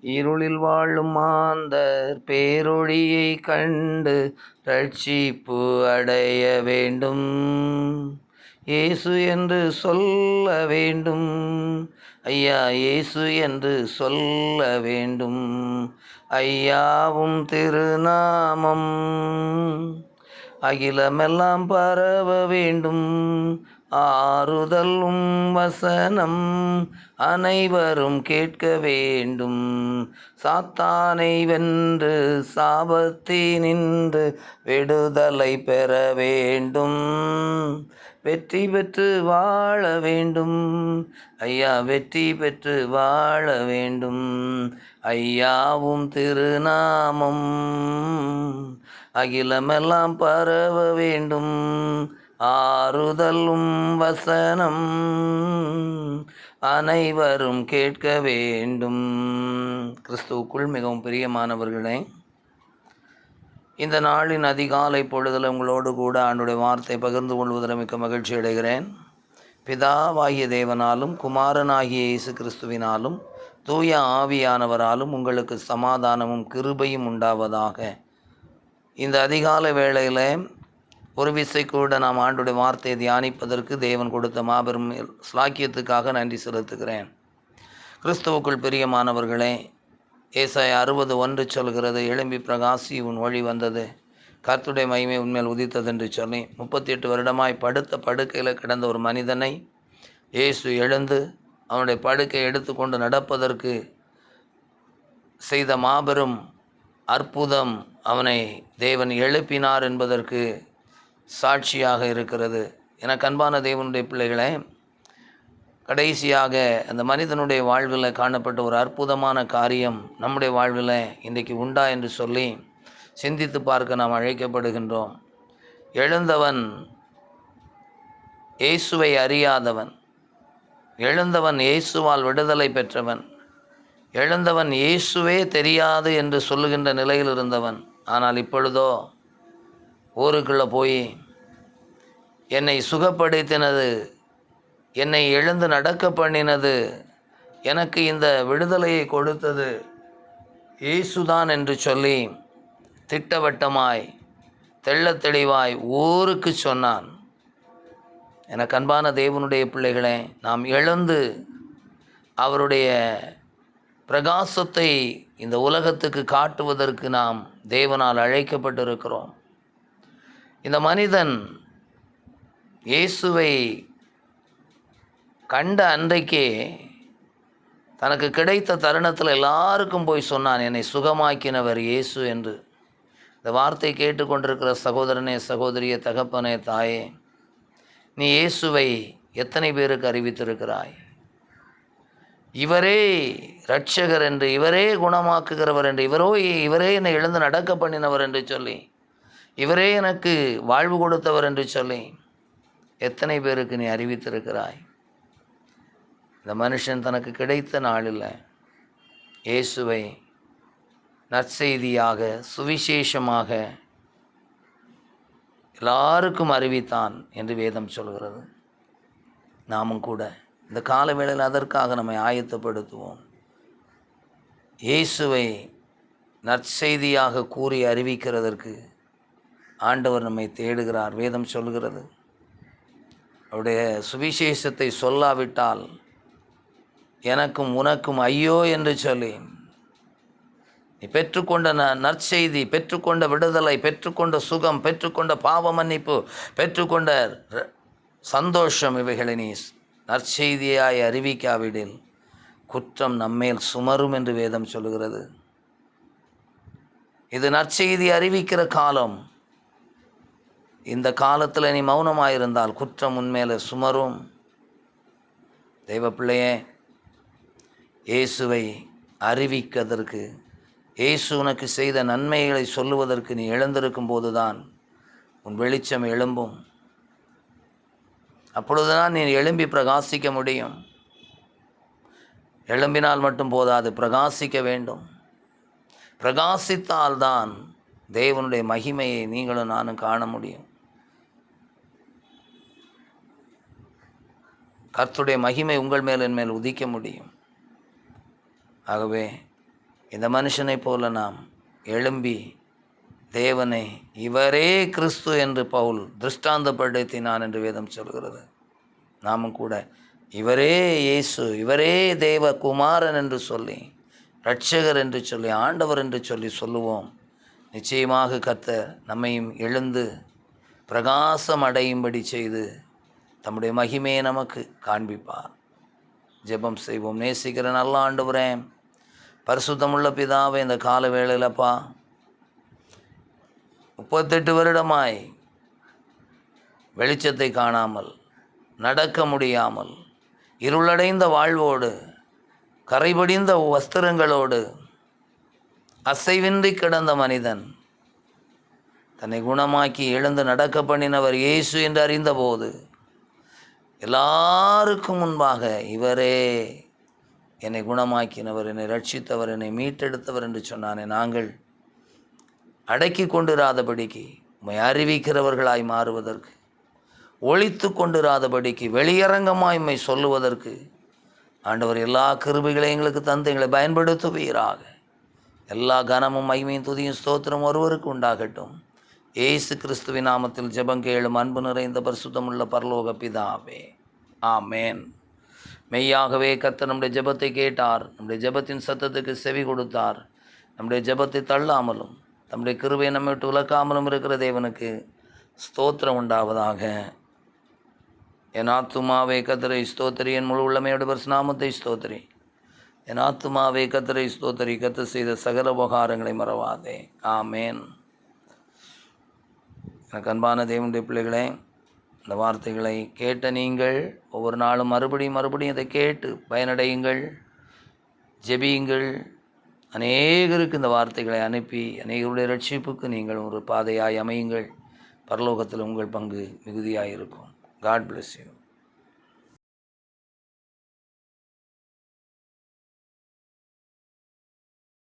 இருளில் வாழும் மாந்தர் பேரொழியை கண்டு ரட்சிப்பு அடைய வேண்டும். இயேசு என்று சொல்ல வேண்டும். ஐயா இயேசு என்று சொல்ல வேண்டும். ஐயாவும் திருநாமம். அகிலமெல்லாம் பரவ வேண்டும். ஆறுதலும் வசனம் அனைவரும் கேட்க வேண்டும். சாத்தானை வென்று சாபத்தி நின்று விடுதலை பெற வேண்டும். வெற்றி பெற்று வாழ வேண்டும். ஐயா வெற்றி பெற்று வாழ வேண்டும். ஐயாவும் திருநாமம். அகிலமெல்லாம் பரவ வேண்டும். ஆறுதலும் வசனம் அனைவரும் கேட்க வேண்டும். கிறிஸ்துவுக்குள் மிகவும் பிரியமானவர்களே இந்த நாளின் அதிகாலை பொழுதில் உங்களோடு கூட ஆண்டுடைய வார்த்தை பகிர்ந்து கொள்வதில் மிக்க மகிழ்ச்சி அடைகிறேன். பிதாவாகிய தேவனாலும் குமாரனாகிய இயேசு கிறிஸ்துவினாலும் தூய ஆவியானவராலும் உங்களுக்கு சமாதானமும் கிருபையும் உண்டாவதாக. இந்த அதிகாலை வேளையில் ஒரு விசை கூட நாம் ஆண்டுடைய வார்த்தையை தியானிப்பதற்கு தேவன் கொடுத்த மாபெரும் ஸ்லாக்கியத்துக்காக நன்றி செலுத்துகிறேன். கிறிஸ்துவுக்குள் பிரியமானவர்களே ஏசாய் அறுபது ஒன்று சொல்கிறது எழும்பி பிரகாசி உன் வழி வந்தது. கர்த்துடைய மகிமை உண்மையில் உதித்தது என்று சொல்லி முப்பத்தி எட்டு வருடமாய் படுத்த படுக்கையில் கிடந்த ஒரு மனிதனை இயேசு எழுந்து அவனுடைய படுக்கை எடுத்துக்கொண்டு நடப்பதற்கு செய்த மாபெரும் அற்புதம் அவனை தேவன் எழுப்பினார் என்பதற்கு சாட்சியாக இருக்கிறது. எனக்கு அன்பான தேவனுடைய பிள்ளைகளை கடைசியாக அந்த மனிதனுடைய வாழ்வில் காணப்பட்ட ஒரு அற்புதமான காரியம் நம்முடைய வாழ்வில் இன்றைக்கு உண்டா என்று சொல்லி சிந்தித்து பார்க்க நாம் அழைக்கப்படுகின்றோம். எழுந்தவன் இயேசுவை அறியாதவன். எழுந்தவன் இயேசுவால் விடுதலை பெற்றவன். எழுந்தவன் இயேசுவே தெரியாது என்று சொல்லுகின்ற நிலையில் இருந்தவன். ஆனால் இப்பொழுதோ ஊருக்குள்ளே போய் என்னை சுகப்படுத்தினது என்னை எழுந்து நடக்க பண்ணினது எனக்கு இந்த விடுதலையை கொடுத்தது இயேசுதான் என்று சொல்லி திட்டவட்டமாய் தெள்ள தெளிவாய் ஊருக்கு சொன்னான். எனக்கு அன்பான தேவனுடைய பிள்ளைகளே நாம் எழுந்து அவருடைய பிரகாசத்தை இந்த உலகத்துக்கு காட்டுவதற்கு நாம் தேவனால் அழைக்கப்பட்டிருக்கிறோம். இந்த மனிதன் இயேசுவை கண்ட அன்றைக்கே தனக்கு கிடைத்த தருணத்தில் எல்லாருக்கும் போய் சொன்னான் என்னை சுகமாக்கினவர் இயேசு என்று. இந்த வார்த்தை கேட்டுக்கொண்டிருக்கிற சகோதரனே சகோதரிய தகப்பனே தாயே நீ இயேசுவை எத்தனை பேருக்கு அறிவித்திருக்கிறாய்? இவரே ரட்சகர் என்று இவரே குணமாக்குகிறவர் என்று இவரோ இவரே என்னை எழுந்து நடக்க பண்ணினவர் என்று சொல்லி இவரே எனக்கு வாழ்வு கொடுத்தவர் என்று சொல்லி எத்தனை பேருக்கு நீ அறிவித்திருக்கிறாய்? இந்த மனுஷன் தனக்கு கிடைத்த நாளில் இயேசுவை நற்செய்தியாக சுவிசேஷமாக எல்லாருக்கும் அறிவித்தான் என்று வேதம் சொல்கிறது. நாமும் கூட இந்த கால வேளையில் அதற்காக நம்மை ஆயத்தப்படுத்துவோம். இயேசுவை நற்செய்தியாக கூறி அறிவிக்கிறதற்கு ஆண்டவர் நம்மை தேடுகிறார். வேதம் சொல்கிறது அவருடைய சுவிசேஷத்தை சொல்லாவிட்டால் எனக்கும் உனக்கும் ஐயோ என்று சொல்லி நீ பெற்றுக்கொண்ட ந நற்செய்தி பெற்றுக்கொண்ட விடுதலை பெற்றுக்கொண்ட சுகம் பெற்றுக்கொண்ட பாவ மன்னிப்பு பெற்றுக்கொண்ட சந்தோஷம் இவைகளை நீ நற்செய்தியாய் அறிவிக்காவிடில் குற்றம் நம்மேல் சுமரும் என்று வேதம் சொல்லுகிறது இது நற்செய்தி அறிவிக்கிற காலம். இந்த காலத்தில் நீ மௌனமாக இருந்தால் குற்றம் உன்மேலே சுமரும். தெய்வ பிள்ளையே இயேசுவை அறிவிக்கதற்கு இயேசு உனக்கு செய்த நன்மைகளை சொல்லுவதற்கு நீ எழுந்திருக்கும் போதுதான் உன் வெளிச்சம் எழும்பும். அப்பொழுதுதான் நீ எழும்பி பிரகாசிக்க முடியும். எழும்பினால் மட்டும் போதாது பிரகாசிக்க வேண்டும். பிரகாசித்தால்தான் தேவனுடைய மகிமையை நீங்களும் நானும் காண முடியும். கர்த்துடைய மகிமை உங்கள் மேல் என் மேல் உதிக்க முடியும். ஆகவே இந்த மனுஷனைப் போல நாம் எழும்பி தேவனை இவரே கிறிஸ்து என்று பவுல் திருஷ்டாந்தப்படுத்தினான் என்று வேதம் சொல்கிறது. நாமும் கூட இவரே இயேசு இவரே தேவ குமாரன் என்று சொல்லி இரட்சகர் என்று சொல்லி ஆண்டவர் என்று சொல்லி சொல்லுவோம். நிச்சயமாக கத்த நம்மையும் எழுந்து பிரகாசம் அடையும்படி செய்து தம்முடைய மகிமையை நமக்கு காண்பிப்பார். ஜெபம் செய்வோம். நேசிக்கிற நல்ல ஆண்டுபுறேன் பரிசுத்தமுள்ள பிதாவை இந்த கால வேளையிலப்பா முப்பத்தெட்டு வருடமாய் வெளிச்சத்தை காணாமல் நடக்க முடியாமல் இருளடைந்த வாழ்வோடு கரைபடிந்த வஸ்திரங்களோடு அசைவின்றி கிடந்த மனிதன் தன்னை குணமாக்கி எழுந்து நடக்க பண்ணினவர் இயேசு என்று அறிந்தபோது எல்லாருக்கும் முன்பாக இவரே என்னை குணமாக்கினவர் என்னை ரட்சித்தவர் என்னை மீட்டெடுத்தவர் என்று சொன்னானே நாங்கள். அடக்கி கொண்டிராதபடிக்கு உம்மை அறிவிக்கிறவர்களாய் மாறுவதற்கு ஒழித்து கொண்டிராதபடிக்கு வெளியரங்கமாய் உம்மை சொல்லுவதற்கு ஆண்டவர் எல்லா கிருபிகளையும் எங்களுக்கு தந்து எங்களை பயன்படுத்துவீராக. எல்லா கனமும் மகிமையும் துதியும் ஸ்தோத்திரம் ஒருவருக்கு உண்டாகட்டும். ஏசு கிறிஸ்துவின் நாமத்தில் ஜெபம் கேளும் அன்பு நிறைந்த பரிசுத்தமுள்ள பரலோக பிதாவே. ஆமேன். மெய்யாகவே கத்த நம்முடைய ஜெபத்தை கேட்டார். நம்முடைய ஜெபத்தின் சத்தத்துக்கு செவி கொடுத்தார். நம்முடைய ஜெபத்தை தள்ளாமலும் நம்முடைய கிருவை நம்மை விட்டு உலக்காமலும் இருக்கிற தேவனுக்கு ஸ்தோத்திரம் உண்டாவதாக. என் ஆத்துமாவே கத்தரை ஸ்தோத்திரி. என் முழு உள்ளமையோட பரிசுநாமத்தை ஸ்தோத்திரி. என் ஆத்துமாவே கத்தரை ஸ்தோத்திரி. கத்து செய்த சகல உபகாரங்களை மறவாதே. ஆமேன். எனக்கு அன்பான தேவனுடைய பிள்ளைகளே இந்த வார்த்தைகளை கேட்ட நீங்கள் ஒவ்வொரு நாளும் மறுபடியும் மறுபடியும் இதை கேட்டு பயனடையுங்கள் ஜெபியுங்கள். அநேகருக்கு இந்த வார்த்தைகளை அனுப்பி அநேகருடைய ரட்சிப்புக்கு நீங்கள் ஒரு பாதையாய் அமையுங்கள். பரலோகத்தில் உங்கள் பங்கு மிகுதியாக இருக்கும் காட் பிளஸ் யூ